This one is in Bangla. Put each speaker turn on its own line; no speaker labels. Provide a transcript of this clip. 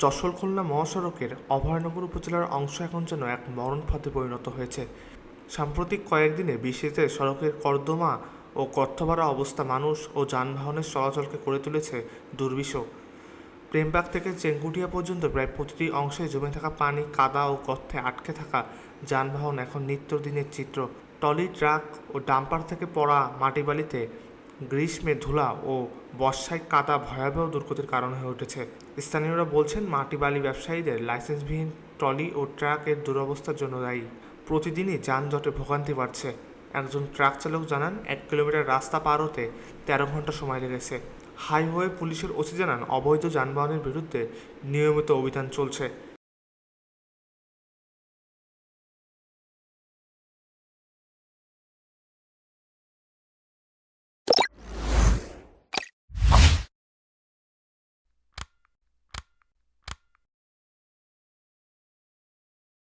যশোর খুলনা মহাসড়কের অভয়নগর উপজেলার অংশ এখন যেন এক মরণ ফাঁদে পরিণত হয়েছে। সাম্প্রতিক কয়েকদিনে বৃষ্টিতে সড়কের কর্দমা ও গর্তভরা অবস্থা মানুষ ও যানবাহনের চলাচলকে করে তুলেছে দুর্বিষহ প্রেমবাগ থেকে চেঙ্গুটিয়া পর্যন্ত প্রায় প্রতিটি অংশে জমে থাকা পানি, কাদা ও গর্তে আটকে থাকা যানবাহন এখন নিত্যদিনের চিত্র। টলি ট্রাক ও ডাম্পার থেকে পড়া মাটিবালিতে গ্রীষ্মে ধুলা ও বর্ষায় কাদা ভয়াবহ দুর্গতির কারণ হয়ে উঠেছে। স্থানীয়রা বলছেন মাটি বালি ব্যবসায়ীদের লাইসেন্সবিহীন ট্রলি ও ট্রাকের দুরবস্থার জন্য দায়ী। প্রতিদিনই যানজটে ভোগান্তি বাড়ছে। একজন ট্রাক চালক জানান, এক কিলোমিটার রাস্তা পার হতে তেরো ঘণ্টা সময় লেগেছে। হাইওয়ে পুলিশের ওসি জানান, অবৈধ যানবাহনের বিরুদ্ধে নিয়মিত অভিযান চলছে।